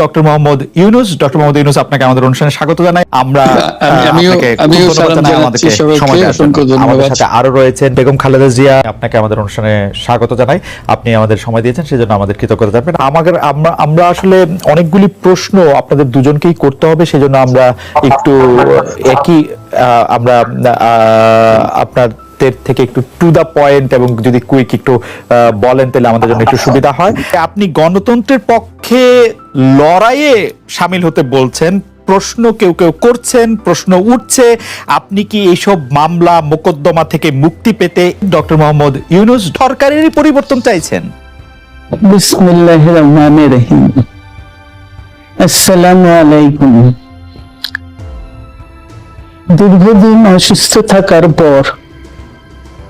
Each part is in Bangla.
ডক্টর মোহাম্মদ ইউনুস। ডক্টর মোহাম্মদ ইউনুস আপনাকে আমাদের অনুষ্ঠানে স্বাগত জানাই। আমরা। আমাদের সাথে আরও রয়েছেন বেগম খালেদা জিয়া। আপনাকে আমাদের অনুষ্ঠানে স্বাগত জানাই। আপনি আমাদের সময় দিয়েছেন সেজন্য আমাদের কৃতজ্ঞতা জানাবেন। আমাদের আমরা আমরা আসলে অনেকগুলি প্রশ্ন আপনাদের দুজনকেই করতে হবে সেজন্য আমরা একটু একই আমরা আহ, আপনাদের থেকে একটু টু দা পয়েন্ট এবং যদি কুইক একটু বলেন তাহলে আমাদের জন্য একটু সুবিধা হয়। আপনি গণতন্ত্রের পক্ষে লড়াইয়ে সামিল হতে বলছেন প্রশ্ন কেউ কেউ করছেন প্রশ্ন উঠছে আপনি কি এইসব মামলা মোকদ্দমা থেকে মুক্তি পেতে ডক্টর মোহাম্মদ ইউনুস সরকারেরই পরিবর্তন চাইছেন? বিসমিল্লাহ রহমান রহিম। আসসালামু আলাইকুম। দীর্ঘদিন অসুস্থ থাকার পর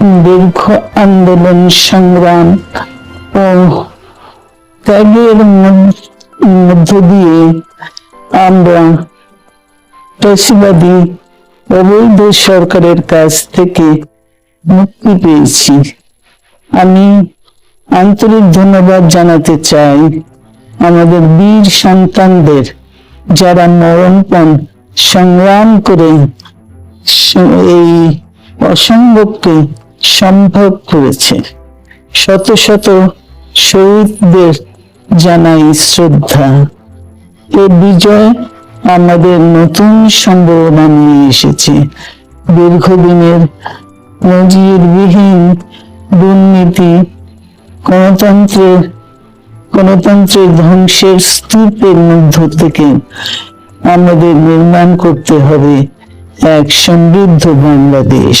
দীর্ঘ আন্দোলন সংগ্রাম ও ত্যাগের মধ্য- দিয়ে আমরা পেশিবাদী অবৈধ সরকারের কাছ থেকে মুক্তি পেয়েছি। আমি আন্তরিক ধন্যবাদ জানাতে চাই আমাদের বীর সন্তানদের যারা মরণপণ সংগ্রাম করে এই অসম্ভবকে সম্ভব করেছে। শত শত শহীদদের জানাই শ্রদ্ধা। এ বিজয় আমাদের নতুন সম্ভাবনা নিয়ে এসেছে। দীর্ঘদিনের নজিরবিহীন দুর্নীতি গণতন্ত্রের গণতন্ত্রের ধ্বংসের স্তূপের মধ্য থেকে আমাদের নির্মাণ করতে হবে এক সমৃদ্ধ বাংলাদেশ।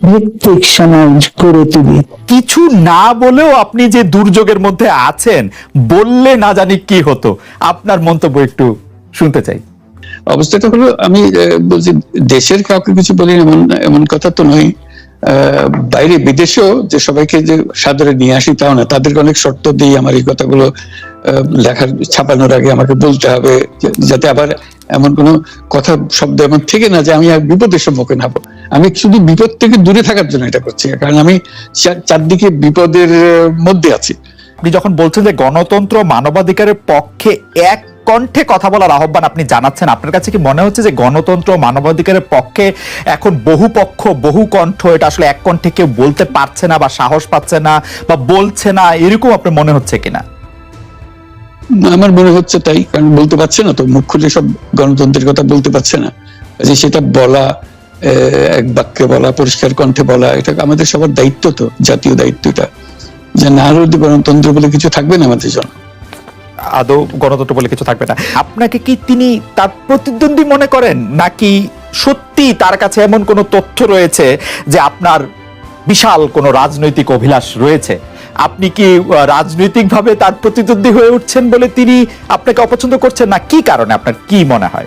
ভিত্তিক সমাজ গড়ে তুলি। কিছু না বলেও আপনি যে দুর্যোগের মধ্যে আছেন বললে না জানি কি হতো। আপনার মন্তব্য একটু শুনতে চাই। অবস্থাটা হলো আমি আহ, বলছি দেশের কাউকে কিছু বলি এমন এমন কথা তো নয়। বাইরে বিদেশেও যে সবাইকে যে সাদরে নিয়ে আসি তাও না তাদেরকে অনেক শর্ত দিই আমার এই কথাগুলো আহ, লেখার ছাপানোর আগে আমাকে বলতে হবে যাতে আবার এমন কোনো কথা শব্দ এমন থেকে না যে আমি আর বিপদের সম্মুখীন হব। আমি শুধু বিপদ থেকে দূরে থাকার জন্য এটা করছি কারণ আমি চারদিকে বিপদের মধ্যে আছি। আপনি যখন বলছেন যে গণতন্ত্র মানবাধিকারের পক্ষে এক কণ্ঠে কথা বলার আহ্বান আপনি জানাচ্ছেন আপনার কাছে কি মনে হচ্ছে যে গণতন্ত্র মানবাধিকারের পক্ষে এখন বহু পক্ষ বহু কণ্ঠ এটা আসলে এক কণ্ঠে কেউ বলতে পারছে না বা সাহস পাচ্ছে না বা বলছে না এরকম আপনার মনে হচ্ছে কিনা? আমার মনে হচ্ছে তাই কারণ বলতে পারছে না তো মুখ খুলে সব গণতন্ত্রের কথা বলতে পারছে না যে সেটা বলা এক বাক্যে বলা, পরিষ্কার কণ্ঠে বলা, এটা আমাদের সবার দায়িত্ব তো, জাতীয় দায়িত্ব এটা। যে না গণতন্ত্র বলে কিছু থাকবে না আমাদের জন্য। আদৌ গণতন্ত্র বলে কিছু থাকবে না। আপনাকে কি তিনি তার প্রতিদ্বন্দ্বী মনে করেন? নাকি সত্যি তার কাছে এমন কোনো তথ্য রয়েছে যে আপনার বিশাল কোনো রাজনৈতিক অভিলাষ রয়েছে? আপনি কি রাজনৈতিকভাবে তার প্রতিদ্বন্দ্বী হয়ে উঠছেন বলে তিনি আপনাকে অপছন্দ করছেন? না, কি কারণে আপনার কি মনে হয়?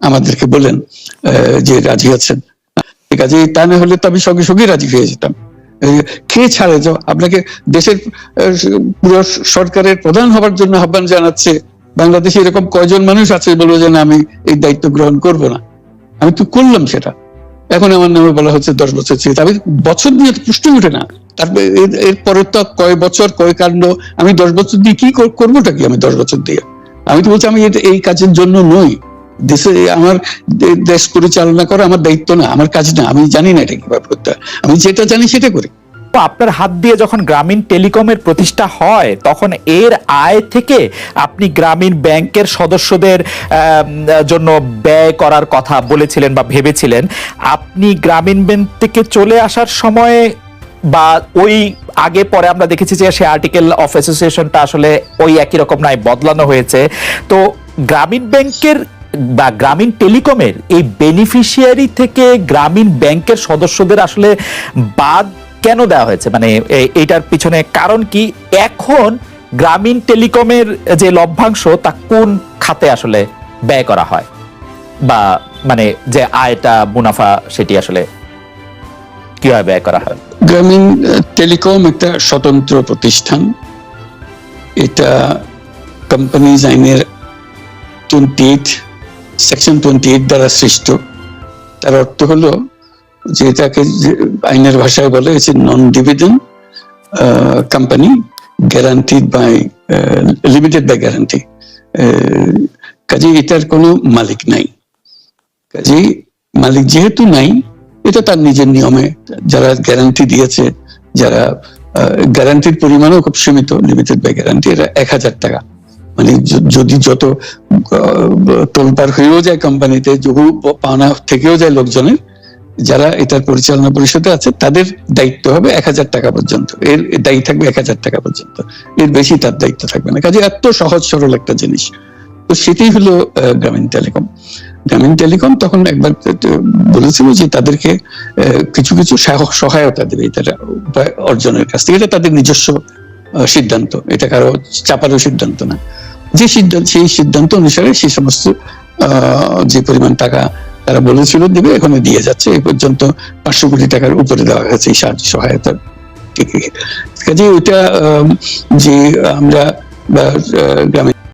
আমাদেরকে বলেন যে রাজি আছেন। ঠিক আছে তা না হলে তো আমি সঙ্গে সঙ্গে রাজি হয়ে যেতাম। কে ছাড়ে যাও? আপনাকে দেশের পুরো সরকারের প্রধান হবার জন্য আহ্বান জানাচ্ছে। বাংলাদেশে এরকম কয়জন মানুষ আছে বলব যে, না, আমি এই দায়িত্ব গ্রহণ করব না। আমি তো করলাম সেটা। এখন আমার নামে বলা হচ্ছে দশ বছর ছিল আমি বছর দিয়ে তো প্রশ্ন উঠে না। তারপরে এর- এরপরে তো কয় বছর, কয় কাণ্ড, আমি দশ বছর দিয়ে কি কর- করবোটা কি আমি দশ বছর দিয়ে? আমি তো বলছি, আমি এই কাজের জন্য নই। দেশে আমার দেশ পরিচালনা করা আমার দায়িত্ব না, আমার কাজ না, আমি জানি না এটা কীভাবে করতে আমি যেটা জানি সেটা করি। আপনার হাত দিয়ে যখন গ্রামীণ টেলিকমের প্রতিষ্ঠা হয়, তখন এর আয় থেকে আপনি গ্রামীণ ব্যাংকের সদস্যদের জন্য ব্যয় করার কথা বলেছিলেন বা ভেবেছিলেন। আপনি গ্রামীণ ব্যাংক থেকে চলে আসার সময় বা ওই আগে পরে আমরা দেখেছি যে সে আর্টিকেল অফ অ্যাসোসিয়েশনটা আসলে ওই একই রকম নাই, বদলানো হয়েছে। তো গ্রামীণ ব্যাংকের বা গ্রামীণ টেলিকমের এই বেনিফিশিয়ারি থেকে গ্রামীণ ব্যাংকের সদস্যদের আসলে বাদ কেন দেওয়া হয়েছে? মানে এইটার পিছনে কারণ কি? এখন গ্রামীণ টেলিকমের যে লভ্যাংশ, তা কোন খাতে আসলে ব্যয় করা হয়? বা মানে যে আয়টা, মুনাফা, সেটি আসলে কীভাবে ব্যয় করা হয়? গ্রামীণ টেলিকম একটা স্বতন্ত্র প্রতিষ্ঠান। এটা কোম্পানিজ আইনের twenty eight section twenty eight দ্বারা সৃষ্ট। তার অর্থ হলো যে এটাকে আইনের ভাষায় বলে হচ্ছে non dividend company guaranteed by limited by guarantee কাজে এটার কোনো মালিক নাই। কাজেই মালিক যেহেতু নাই, এটা তার নিজের নিয়মে যারা গ্যারান্টি দিয়েছে, যারা গ্যারান্টির পরিমাণও খুব সীমিত লিমিটেড বাই গ্যারান্টি এটা এক হাজার টাকা। মানে যদি যত তোলপার হয়েও যায় কোম্পানিতে বহু পাওনা থেকেও যায় লোকজনের, যারা এটার পরিচালনা পরিষদে আছে, তাদের দায়িত্ব হবে এক হাজার টাকা পর্যন্ত। এর দায়ী থাকবে এক হাজার টাকা পর্যন্ত। এর বেশি তার দায়িত্ব থাকবে না। কাজে এত সহজ সরল একটা জিনিস। তো সেটাই হলো গ্রামীণ টেলিকম। গ্রামীণ টেলিকম তখন একবার বলেছিল যে তাদেরকে কিছু কিছু সহ- সহায়তা দেবে এটা উপায় অর্জনের কাছ থেকে। এটা তাদের নিজস্ব সিদ্ধান্ত। এটা কারও চাপারও সিদ্ধান্ত না। যে সিদ্ধান্ত, সেই সিদ্ধান্ত অনুসারে সেই সমস্ত যে পরিমাণ টাকা তারা বলেছিল দেবে, এখানে দিয়ে যাচ্ছে। এই পর্যন্ত পাঁচশো কোটি টাকার উপরে দেওয়া হয়েছে এই সাহায্য সহায়তা কাজে ওইটা যে আমরা গ্রামীণ